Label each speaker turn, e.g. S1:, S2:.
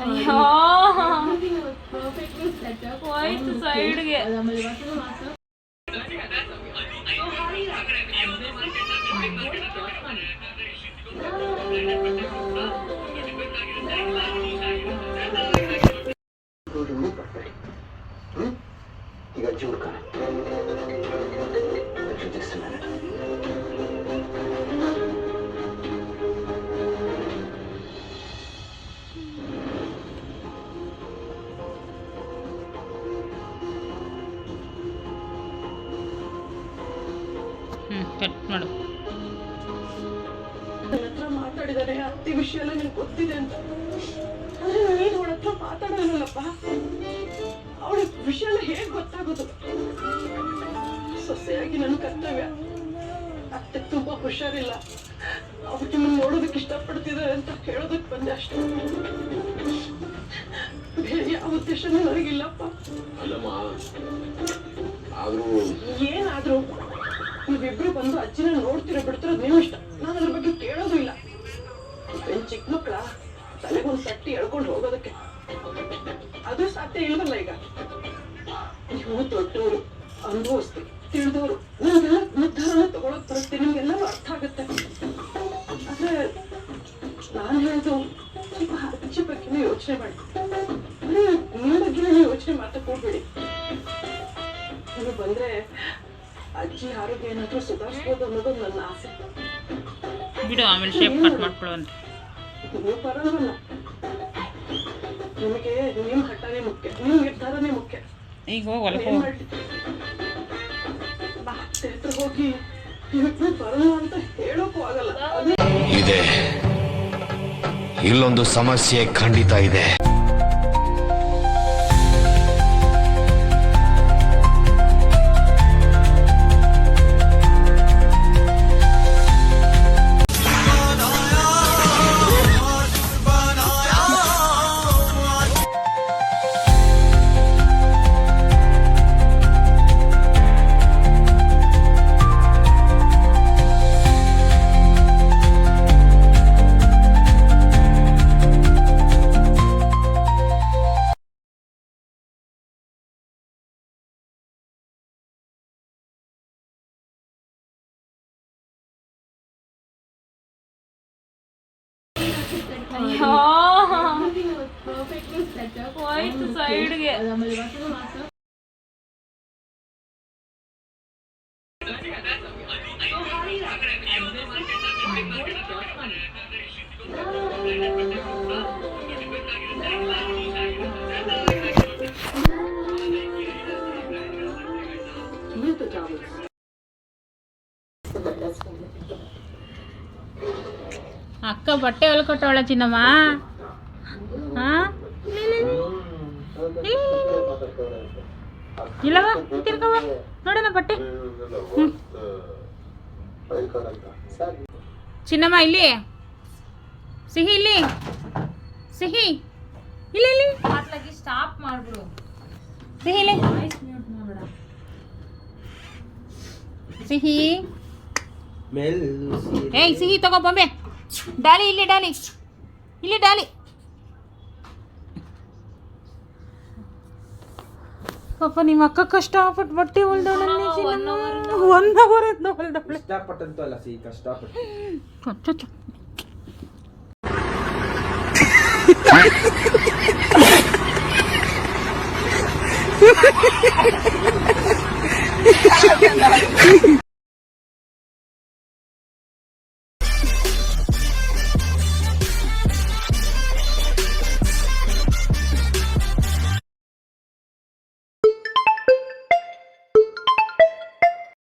S1: അയ്യോ പോയിട്ട് സൈഡ് ఇక చూడక చూస్తున్నాను
S2: ಹ್ಞೂ ಕಟ್ ಮಾಡು.
S3: ನನ್ನ ಹತ್ರ ಮಾತಾಡಿದಾರೆ ಅತ್ತಿ ವಿಷಯ ಎಲ್ಲ ನಿಮ್ಗೆ ಗೊತ್ತಿದೆ ಅಂತ. ಆದ್ರೆ ನೀನು ಅವಳ ಹತ್ರ ಮಾತಾಡೋಲ್ಲಪ್ಪ ಅವಳ ವಿಷಯ ಎಲ್ಲ ಹೇಗ್ ಗೊತ್ತಾಗೋದು? ಸೊಸೆಯಾಗಿ ನನ್ನ ಕರ್ತವ್ಯ. ಅತ್ತೆ ತುಂಬಾ ಹುಷಾರಿಲ್ಲ. ಅವ್ರು ನಿಮ್ಮನ್ನ ನೋಡೋದಕ್ಕೆ ಇಷ್ಟಪಡ್ತಿದ್ದಾರೆ ಅಂತ ಹೇಳೋದಕ್ಕೆ ಬಂದೆ ಅಷ್ಟೇ. ಬೇರೆ ಯಾವ ಉದ್ದೇಶನೂ ನನಗಿಲ್ಲಪ್ಪ.
S1: ಅಲ್ಲಮ್ಮ ಆದ್ರೂ
S3: ಏನಾದ್ರೂ ನೀವಿಬ್ರು ಬಂದು ಅಜ್ಜಿನ ನೋಡ್ತಿರೋ ಬಿಡ್ತಿರೋದು ನೀವು ಇಷ್ಟ. ನಾನು ಅದ್ರ ಬಗ್ಗೆ ಕೇಳೋದು ಇಲ್ಲ. ಚಿಕ್ಕ ಮಕ್ಕಳ? ತಲೆಗೊಂದು ತಟ್ಟಿ ಎಳ್ಕೊಂಡು ಹೋಗೋದಕ್ಕೆ. ಅದು ಸಾಧ್ಯ ಇಲ್ವಲ್ಲ ಈಗ? ನೀವು ದೊಡ್ಡವರು ಅನುಭವಿಸ್ತೀವಿ ತಿಳಿದವರು, ನಾನು ನಿರ್ಧಾರನ ತಗೊಳಕ್ ಬರುತ್ತೆ ನಿಮ್ಗೆಲ್ಲರೂ ಅರ್ಥ ಆಗುತ್ತೆ. ಆದ್ರೆ ನಾನು ಹೇಳೋದು ಸ್ವಲ್ಪ ಅಜ್ಜಿ ಬಗ್ಗೆನೇ ಯೋಚನೆ ಮಾಡಿ. ನಿಮ್ಮ ಬಗ್ಗೆ ಯೋಚನೆ ಮಾತಕ್ಕೆ ಹೋಗ್ಬೇಡಿ ನೀವು ಬಂದ್ರೆ ಅಜ್ಜಿ ಆರೋಗ್ಯ ಏನಾದ್ರೂ ಸುಧಾರಿಸ್ಬೋದು ಅನ್ನೋದು ನನ್ನ ಆಸೆ.
S2: ಬಿಡು ಆಮೇಲೆ ಶೇಪ್ ಕಟ್ ಮಾಡ್ಕೊಳ್ಳುವಂತೆ
S3: ನೀವು ನಿಮಗೆ ಹಠನೇ ಮುಖ್ಯ. ನಿರ್ಧಾರನೇ ಮುಖ್ಯ.
S2: ಈಗ ಹೋಗಿ ಹೊಲಕ್ಕೆ ಹೋಗು.
S3: ಬರಲ್ಲ ಅಂತ ಹೇಳೋಕ್ಕೂ ಆಗಲ್ಲ.
S4: ಇದೆ. ಇಲ್ಲೊಂದು ಸಮಸ್ಯೆ ಖಂಡಿತ ಇದೆ.
S2: 야 वाइट साइड के ಅಕ್ಕ ಬಟ್ಟೆ ಹೊಲ್ಕೊಟ್ಟವಳ ಚಿನ್ನಮ್ಮ. ಹಾ ಇಲ್ಲವ ತಿರ್ಕವ ನೋಡೋಣ ಬಟ್ಟೆ. ಚಿನ್ನಮ್ಮ ಇಲ್ಲಿ. ಸಿಹಿ ಇಲ್ಲಿ. ಸಿಹಿ. ಇಲ್ಲಿ ಇಲ್ಲಿ. ಸ್ಟಾಪ್ ಮಾಡ್ಬಿಡು. ಸಿಹಿ ಇಲ್ಲಿ. ಸಿಹಿ. ಏಯ್ ಸಿಹಿ ತಗೋ ಬೊಂಬೆ. ಡಾಲಿ ಇಲ್ಲಿ ಡಾಲಿ ಇಲ್ಲಿ ಡಾಲಿ ಪಾಪ ನಿಮ್ಮ ಅಕ್ಕ ಕಷ್ಟಪಟ್ಟು ಬಟ್ಟೆ ಹೊಲ್ದವಳಲ್ಲಿ ಒನ್ ಅವರ್ ಅಂತ ಹೊಲ್ದವಳೆ
S5: ಕಷ್ಟಪಟ್ಟಂತೂ ಅಲ್ಲ ಸಿ ಕಷ್ಟಪಟ್ಟು